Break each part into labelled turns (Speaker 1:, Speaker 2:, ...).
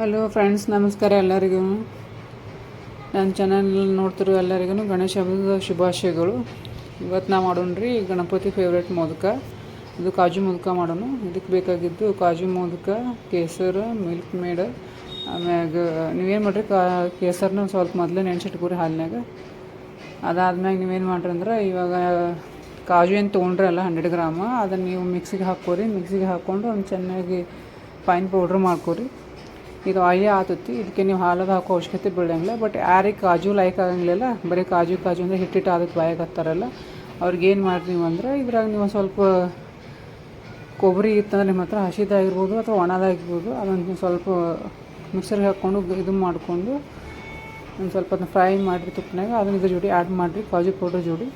Speaker 1: Hello friends ನಮಸ್ಕಾರ ಎಲ್ಲರಿಗೂ. ನನ್ನ ಚಾನಲ್ ನೋಡ್ತಿರೋ ಎಲ್ಲರಿಗೂ ಗಣೇಶ ಹಬ್ಬದ ಶುಭಾಶಯಗಳು. ಇವತ್ತು ನಾ ರೀ ಗಣಪತಿ ಫೇವ್ರೇಟ್ ಮೋದಕ. ಇದು ಕಾಜು ಮೋದಕ ಮಾಡೋಣ ಇದಕ್ಕೆ ಬೇಕಾಗಿದ್ದು ಕಾಜು ಮೋದಕ, ಕೇಸರ ಮಿಲ್ಕ್ ಮೇಡ್, ಆಮ್ಯಾಗ ನೀವೇನು ಮಾಡಿರಿ ಕಾ ಕೇಸರ್ನ ಸ್ವಲ್ಪ ಮೊದಲೇ ನೆನೆಸಿಟ್ಕೊರಿ ಹಾಲಿನಾಗ ಅದಾದ್ಮ್ಯಾಗ ನೀವೇನು ಮಾಡ್ರಿ ಅಂದ್ರೆ ಇವಾಗ ಕಾಜು ಏನು ತೊಗೊಂಡ್ರಲ್ಲ ಹಂಡ್ರೆಡ್ ಗ್ರಾಮ, ಅದನ್ನು ನೀವು ಮಿಕ್ಸಿಗೆ ಹಾಕೋರಿ ಮಿಕ್ಸಿಗೆ ಹಾಕ್ಕೊಂಡು ಒಂದು ಚೆನ್ನಾಗಿ ಫೈನ್ ಪೌಡ್ರ್ ಮಾಡ್ಕೊರಿ. ಇದು ಆಯೇ ಆತತಿ. ಇದಕ್ಕೆ ನೀವು ಹಾಲು ಹಾಕೋ ಅವಶ್ಯಕತೆ ಬೀಳಂಗಿಲ್ಲ. ಬಟ್ ಯಾರಿಗೆ ಕಾಜು ಲೈಕ್ ಆಗಂಗಿಲ್ಲ ಬರೀ ಕಾಜು ಕಾಜು ಅಂದರೆ ಹಿಟ್ಟಿಟ್ಟು ಅದಕ್ಕೆ ಬಾಯಾಗ ಹತ್ತಾರಲ್ಲ, ಅವ್ರಿಗೆ ಏನು ಮಾಡ್ರಿ ನೀವು ಅಂದ್ರೆ ಇದ್ರಾಗ ನೀವು ಸ್ವಲ್ಪ ಕೊಬ್ಬರಿ ಇತ್ತಂದ್ರೆ ನಿಮ್ಮ ಹತ್ರ ಹಸಿದಾಗಿರ್ಬೋದು ಅಥವಾ ಒಣದಾಗಿರ್ಬೋದು. ಅದನ್ನು ಸ್ವಲ್ಪ ಮಿಕ್ಸರ್ಗೆ ಹಾಕ್ಕೊಂಡು ಇದು ಮಾಡಿಕೊಂಡು ಒಂದು ಸ್ವಲ್ಪ ಅದನ್ನ ಫ್ರೈ ಮಾಡಿರಿ ತುಪ್ಪನಾಗ ಅದನ್ನ ಇದ್ರ ಜೋಡಿ ಆ್ಯಡ್ ಮಾಡಿರಿ, ಕಾಜು ಪೌಡ್ರ್ ಜೋಡಿ.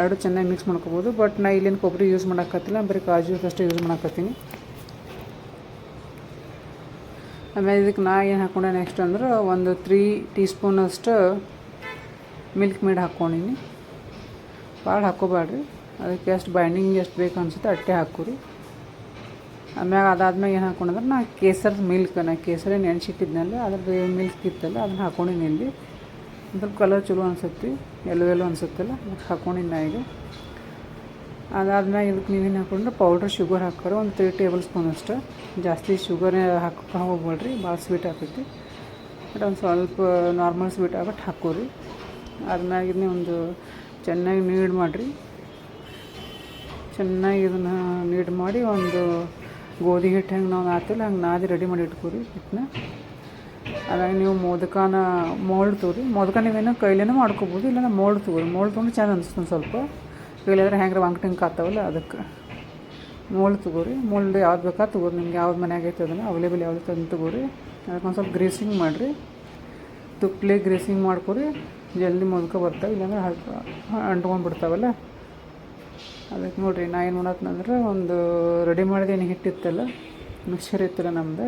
Speaker 1: ಎರಡು ಚೆನ್ನಾಗಿ ಮಿಕ್ಸ್ ಮಾಡ್ಕೊಬೋದು. ಬಟ್ ನಾ ಇಲ್ಲೇನು ಕೊಬ್ಬರಿ ಯೂಸ್ ಮಾಡೋಕ್ಕತ್ತಿಲ್ಲ ಬರೀ ಕಾಜು ಅಷ್ಟೇ ಯೂಸ್ ಮಾಡಕತ್ತೀನಿ ಆಮೇಲೆ ಇದಕ್ಕೆ ನಾ ಏನು ಹಾಕ್ಕೊಂಡೆ ನೆಕ್ಸ್ಟ್ ಅಂದ್ರೆ ಒಂದು ತ್ರೀ ಟೀ ಸ್ಪೂನಷ್ಟು ಮಿಲ್ಕ್ ಮೇಡ್ ಹಾಕ್ಕೊಂಡಿನಿ. ಭಾಳ ಹಾಕ್ಕೋಬೇಡ್ರಿ ಅದಕ್ಕೆ ಎಷ್ಟು ಬೈಂಡಿಂಗ್ ಎಷ್ಟು ಬೇಕು ಅನ್ಸುತ್ತೆ ಅಟ್ಟೆ ಹಾಕೋರಿ. ಆಮ್ಯಾಗ ಅದಾದ್ಮೇಲೆ ಏನು ಹಾಕ್ಕೊಂಡಂದ್ರೆ ನಾ ಕೇಸರ್ ಮಿಲ್ಕ್ ನಾ ಕೇಸರಿ ನೆನೆಸಿಟ್ಟಿದ್ನಲ್ಲ, ಅದ್ರದ್ದು ಮಿಲ್ಕ್ ಇತ್ತಲ್ಲ, ಅದನ್ನ ಹಾಕ್ಕೊಂಡಿನಿ ಇಲ್ಲಿ. ಸ್ವಲ್ಪ ಕಲರ್ ಚಲೋ ಅನ್ಸುತ್ತೆ ಎಲ್ಲೋ ಎಲ್ಲೋ ಅನ್ಸುತ್ತಲ್ಲ, ಅದಕ್ಕೆ ಹಾಕ್ಕೊಂಡಿನಿ ನಾ ಈಗ. ಅದಾದ್ಮೇಲೆ ಇದಕ್ಕೆ ನೀವೇನು ಹಾಕೊಂಡ್ರೆ? ಪೌಡ್ರ್ ಶುಗರ್ ಹಾಕೋರು ಒಂದು ತ್ರೀ ಟೇಬಲ್ ಸ್ಪೂನ್ ಅಷ್ಟು. ಜಾಸ್ತಿ ಶುಗರ್ ಹಾಕೋಕೆ ಹೋಗ್ಬೇಡ್ರಿ. ಭಾಳ ಸ್ವೀಟ್ ಆಗ್ತೈತಿ ಬಟ್ ಒಂದು ಸ್ವಲ್ಪ ನಾರ್ಮಲ್ ಸ್ವೀಟ್ ಆಗ್ಬಿಟ್ಟು ಹಾಕೋರಿ. ಇದನ್ನ ಒಂದು ಚೆನ್ನಾಗಿ ನೀಡ್ ಮಾಡಿರಿ. ಚೆನ್ನಾಗಿ ಇದನ್ನ ನೀಡ್ ಮಾಡಿ ಒಂದು ಗೋಧಿ ಹಿಟ್ಟು ಹೆಂಗೆ ನಾವು ನಾತಿಲ್ಲ ಹಂಗೆ ನಾದಿ ರೆಡಿ ಮಾಡಿ ಇಟ್ಕೋರಿ ಹಿಟ್ಟನ್ನ ಅದಾಗ ನೀವು ಮೋದಕನ ಮೋಲ್ಡ್ ತೋರಿ. ಮೋದಕ ನೀವೇನೋ ಕೈಲೇನೂ ಮಾಡ್ಕೊಬೋದು ಇಲ್ಲ ಮೋಲ್ಡ್ ತೊಗೊರಿ. ಮೋಲ್ಡ್ ತೊಗೊಂಡು ಚೆಂದ ಅನಿಸ್ತದೆ ಸ್ವಲ್ಪ. ಇಲ್ಲಾಂದ್ರೆ ಹೆಂಗ್ರ ವಾಂಗ್ಟಂಗ್ ಆಗ್ತಾವಲ್ಲ ಅದಕ್ಕೆ. ಮುಳ್ಳು ತಗೋರಿ ಮುಳ್ಳು ಯಾವ್ದು ಬೇಕಾ ತಗೋರಿ, ನಿಮ್ಗೆ ಯಾವ್ದು ಮನೆಯಾಗ ಐತೆ ಅದನ್ನು ಅವೈಲೇಬಲ್ ಯಾವ್ದು ತಂದು ತಗೋರಿ. ಅದಕ್ಕೆ ಒಂದು ಸ್ವಲ್ಪ ಗ್ರೀಸಿಂಗ್ ಮಾಡಿರಿ. ತುಪ್ಪಲೆ ಗ್ರೀಸಿಂಗ್ ಮಾಡ್ಕೊರಿ. ಜಲ್ದಿ ಮುದ್ಕ ಬರ್ತಾವೆ, ಇಲ್ಲಾಂದ್ರೆ ಅಂಟ್ಕೊಂಡು ಬಿಡ್ತಾವಲ್ಲ ಅದಕ್ಕೆ ನೋಡಿರಿ, ನಾ ಏನು ಮಾಡತ್ತಂದ್ರೆ ಒಂದು ರೆಡಿ ಮಾಡಿದ ಏನು ಹಿಟ್ಟಿತ್ತಲ್ಲ ಮಿಕ್ಸರ್ ಇತ್ತಲ್ಲ ನಮ್ದು,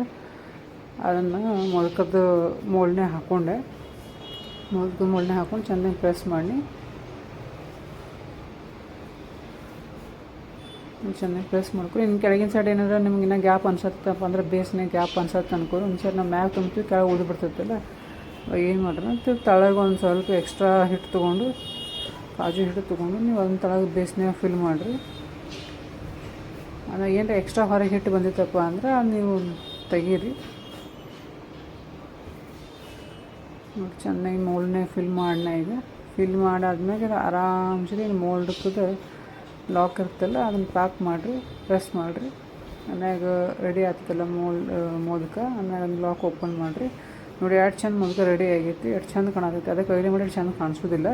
Speaker 1: ಅದನ್ನು ಮೊದಕದ್ದು ಮೋಲ್ಡ್ನೇ ಹಾಕ್ಕೊಂಡೆ ಮೊದಕದ ಮೋಲ್ಡ್ನೇ ಹಾಕ್ಕೊಂಡು ಚೆನ್ನಾಗಿ ಪ್ರೆಸ್ ಮಾಡಿ. ಚೆನ್ನಾಗಿ ಪ್ರೆಸ್ ಮಾಡ್ಕೊ. ಇನ್ನು ಕೆಳಗಿನ ಸೈಡ್ ಏನಾದರೂ ನಿಮ್ಗೆ ಇನ್ನೂ ಗ್ಯಾಪ್ ಅನ್ಸತ್ತಪ್ಪ ಅಂದ್ರೆ ಬೇಸ್ನೇ ಗ್ಯಾಪ್ ಅನ್ಸತ್ತೆ ಅನ್ಕೊರಿ ಒಂದು ಸೈಡ್ ನಾವು ಮ್ಯಾಗ ತುಂಬ್ತೀವಿ, ಕೆಳಗೆ ಉಳಿದ್ಬಿಡ್ತೈತಲ್ಲ ಏನು ಮಾಡ್ರಿ ತಳಗೆ ಒಂದು ಸ್ವಲ್ಪ ಎಕ್ಸ್ಟ್ರಾ ಹಿಟ್ಟು ತೊಗೊಂಡು, ಕಾಜು ಹಿಟ್ಟು ತೊಗೊಂಡು ನೀವು ಅದನ್ನ ತಳಗೆ ಬೇಸ್ನೇ ಫಿಲ್ ಮಾಡಿರಿ. ಅದು ಏನರ ಎಕ್ಸ್ಟ್ರಾ ಹೊರಗೆ ಹಿಟ್ಟು ಬಂದಿತ್ತಪ್ಪ ಅಂದ್ರೆ ಅದು ನೀವು ತೆಗೀರಿ. ನೋಡಿ ಚೆನ್ನಾಗಿ ಮೋಲ್ಡ್ನೇ ಫಿಲ್ ಮಾಡಣ ಈಗ. ಫಿಲ್ ಮಾಡಾದ್ಮೇಲೆ ಆರಾಮ್ಸೆ ಮೋಲ್ಡ್ಕದ ಲಾಕ್ ಇರ್ತಲ್ಲ ಅದನ್ನು ಪ್ಯಾಕ್ ಮಾಡಿರಿ ಪ್ರೆಸ್ ಮಾಡಿರಿ. ಆಮ್ಯಾಗ ರೆಡಿ ಆಗ್ತದಲ್ಲ ಮೋಲ್ ಮೋದಕ, ಆಮ್ಯಾಗ ಒಂದು ಲಾಕ್ ಓಪನ್ ಮಾಡಿರಿ. ನೋಡಿ, ಎರಡು ಚಂದ ಮೋದಕ ರೆಡಿ ಆಗೈತಿ, ಎಷ್ಟು ಚಂದ ಕಾಣತೈತಿ ಅದಕ್ಕೆ ಕೈಲಿ ಮಾಡಿ ಚಂದ ಕಾಣಿಸೋದಿಲ್ಲ.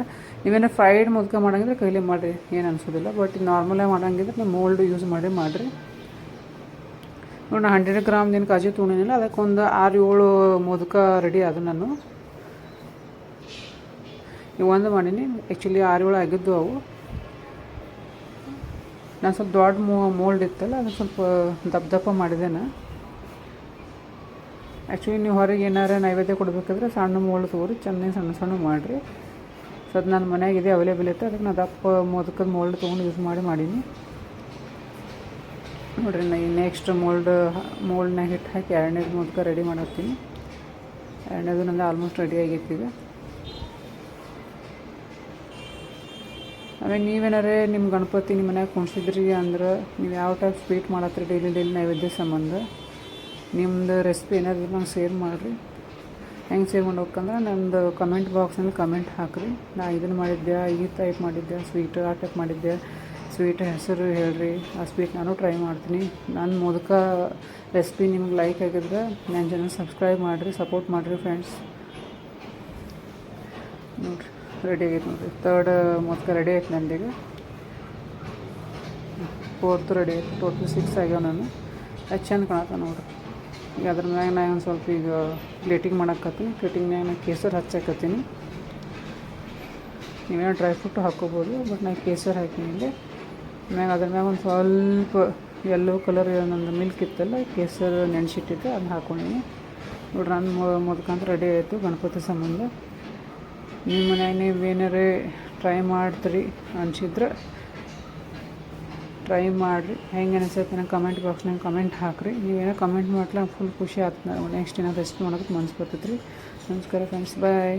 Speaker 1: ನೀವೇನೋ ಫ್ರೈಡ್ ಮೋದಕ ಮಾಡಂಗಿದ್ರೆ ಕೈಲಿ ಮಾಡಿರಿ, ಏನು ಅನ್ಸೋದಿಲ್ಲ. ಬಟ್ ನಾರ್ಮಲಾಗಿ ಮಾಡಂಗಿದ್ರೆ ನೀವು ಮೋಲ್ಡ್ ಯೂಸ್ ಮಾಡಿ ಮಾಡಿರಿ. ನೋಡಿ ನಾನು ಹಂಡ್ರೆಡ್ ಗ್ರಾಮ್ದೇನು ಕಾಜು ತೊಗೊಂಡಿನಿಲ್ಲ ಅದಕ್ಕೆ ಒಂದು ಆರು ಏಳು ಮೋದಕ ರೆಡಿ ಅದು ನಾನು. ಈ ಒಂದು ಮಾಡೀನಿ. ಆ್ಯಕ್ಚುಲಿ ಆರು ಏಳು ಆಗಿದ್ದು ಅವು. ನಾನು ಸ್ವಲ್ಪ ದೊಡ್ಡ ಮೋ ಮೋಲ್ಡ್ ಇತ್ತಲ್ಲ ಅದನ್ನು ಸ್ವಲ್ಪ ದಪ್ಪ ದಪ್ಪ ಮಾಡಿದೆ ನಾ ಆ್ಯಕ್ಚುಲಿ ನೀವು ಹೊರಗೆ ಏನಾರು ನೈವೇದ್ಯ ಕೊಡಬೇಕಾದ್ರೆ ಸಣ್ಣ ಮೋಲ್ಡ್ ತಗೋರಿ ಚೆನ್ನಾಗಿ ಸಣ್ಣ ಸಣ್ಣ ಮಾಡಿರಿ. ಸೊ ಅದು ನನ್ನ ಮನ್ಯಾಗ ಇದೆ ಅವೈಲೇಬಲ್ ಇತ್ತು ಅದಕ್ಕೆ ನಾನು ದಪ್ಪ ಮೋದಕದ ಮೋಲ್ಡ್ ತೊಗೊಂಡು ಯೂಸ್ ಮಾಡಿ ಮಾಡೀನಿ. ನೋಡಿರಿ, ನಾ ನೆಕ್ಸ್ಟ್ ಮೋಲ್ಡ್ ಮೋಲ್ಡ್ನಾಗ ಹಿಟ್ಟು ಹಾಕಿ ಎರಡನೇದು ಮೋದಕ ರೆಡಿ ಮಾಡಿರ್ತೀನಿ ಎರಡನೇದು ನಂದು ಆಲ್ಮೋಸ್ಟ್ ರೆಡಿ ಆಗಿರ್ತೀವಿ ಆಮೇಲೆ ನೀವೇನಾರೇ ನಿಮ್ಮ ಗಣಪತಿ ನಿಮ್ಮ ಮನ್ಯಾಗ ಕುಣಿಸಿದ್ರಿ ಅಂದ್ರೆ ನೀವು ಯಾವ ಟೈಪ್ ಸ್ವೀಟ್ ಮಾಡತ್ತೀರಿ ಡೈಲಿ ಡೈಲಿ ನೈವೇದ್ಯ ಸಂಬಂಧ? ನಿಮ್ಮದು ರೆಸಿಪಿ ಏನಾದ್ರು ನಂಗೆ ಶೇರ್ ಮಾಡಿರಿ. ಹೆಂಗೆ ಶೇರ್ ಮಾಡ್ಬೇಕಂದ್ರೆ ನಂದು ಕಮೆಂಟ್ ಬಾಕ್ಸ್ನಲ್ಲಿ ಕಮೆಂಟ್ ಹಾಕಿರಿ. ನಾ ಇದನ್ನು ಮಾಡಿದ್ದೆ ಈ ಟೈಪ್ ಮಾಡಿದ್ದೆ ಸ್ವೀಟ್ ಆ ಟೈಪ್ ಮಾಡಿದ್ದೆ ಸ್ವೀಟ್ ಹೆಸರು ಹೇಳ್ರಿ. ಆ ಸ್ವೀಟ್ ನಾನು ಟ್ರೈ ಮಾಡ್ತೀನಿ. ನಾನು ಮೋದಕ ರೆಸಿಪಿ ನಿಮ್ಗೆ ಲೈಕ್ ಆಗಿದ್ರೆ ನನ್ನ ಜನ ಸಬ್ಸ್ಕ್ರೈಬ್ ಮಾಡಿರಿ ಸಪೋರ್ಟ್ ಮಾಡಿರಿ ಫ್ರೆಂಡ್ಸ್ ನೋಡಿರಿ. ರೆಡಿ ಆಗೈತೆ ನೋಡಿರಿ. ತರ್ಡ್ ರೆಡಿ ಆಯ್ತು ನಂದಿಗೆ. ಫೋರ್ತ್ ರೆಡಿ ಆಯ್ತು. ಟೋಟಲ್ ಸಿಕ್ಸ್ ಆಗ್ಯಾವ ನಾನು. ಅದು ಚೆಂದ ಕಾಣತ್ತ ನೋಡ್ರಿ. ಈಗ ಅದ್ರ ಮ್ಯಾಗ ನಾ ಒಂದು ಸ್ವಲ್ಪ ಈಗ ಪ್ಲೇಟಿಂಗ್ ಮಾಡಕ್ಕತ್ತೀನಿ ಪ್ಲೇಟಿಂಗ್ನಾಗ ನಾ ಕೇಸರಿ ಹಚ್ಚಕತ್ತೀನಿ. ನೀವೇನೋ ಡ್ರೈ ಫ್ರೂಟ್ ಹಾಕೋಬೋದು ಬಟ್ ನಾನು ಕೇಸರಿ ಹಾಕಿನಿಂದೆ ಮ್ಯಾಗ ಅದ್ರ ಮ್ಯಾಗ ಒಂದು ಸ್ವಲ್ಪ ಯೆಲ್ಲೋ ಕಲರ್ ನಂದು ಮಿಲ್ಕ್ ಇತ್ತಲ್ಲ, ಕೇಸರಿ ನೆನೆಸಿಟ್ಟಿದ್ದೆ ಅದನ್ನ ಹಾಕೊಂಡಿನಿ. ನೋಡ್ರಿ ನನ್ನ ಮೊದಕಂತ ರೆಡಿ ಆಯಿತು ಗಣಪತಿ ಸಂಬಂಧ. ನಿಮ್ಮ ಮನ್ಯಾಗ ನೀವು ಏನಾರೇ ಟ್ರೈ ಮಾಡ್ತೀರಿ ಅನ್ಸಿದ್ರೆ ಟ್ರೈ ಮಾಡಿರಿ. ಹೆಂಗೆ ಅನಿಸುತ್ತೆ ನಂಗೆ ಕಮೆಂಟ್ ಬಾಕ್ಸ್ನಾಗ ಕಮೆಂಟ್ ಹಾಕಿರಿ. ನೀವೇನೋ ಕಮೆಂಟ್ ಮಾಡ್ಲಾ ಫುಲ್ ಖುಷಿ ಆಗ್ತದೆ. ನೆಕ್ಸ್ಟ್ ಏನೋ ರೆಸ್ಟ್ ಮಾಡೋದಕ್ಕೆ ಮನ್ಸು ಬರ್ತೈತೆ ರೀ ನಮಸ್ಕಾರ ಫ್ರೆಂಡ್ಸ್ ಬಾಯ್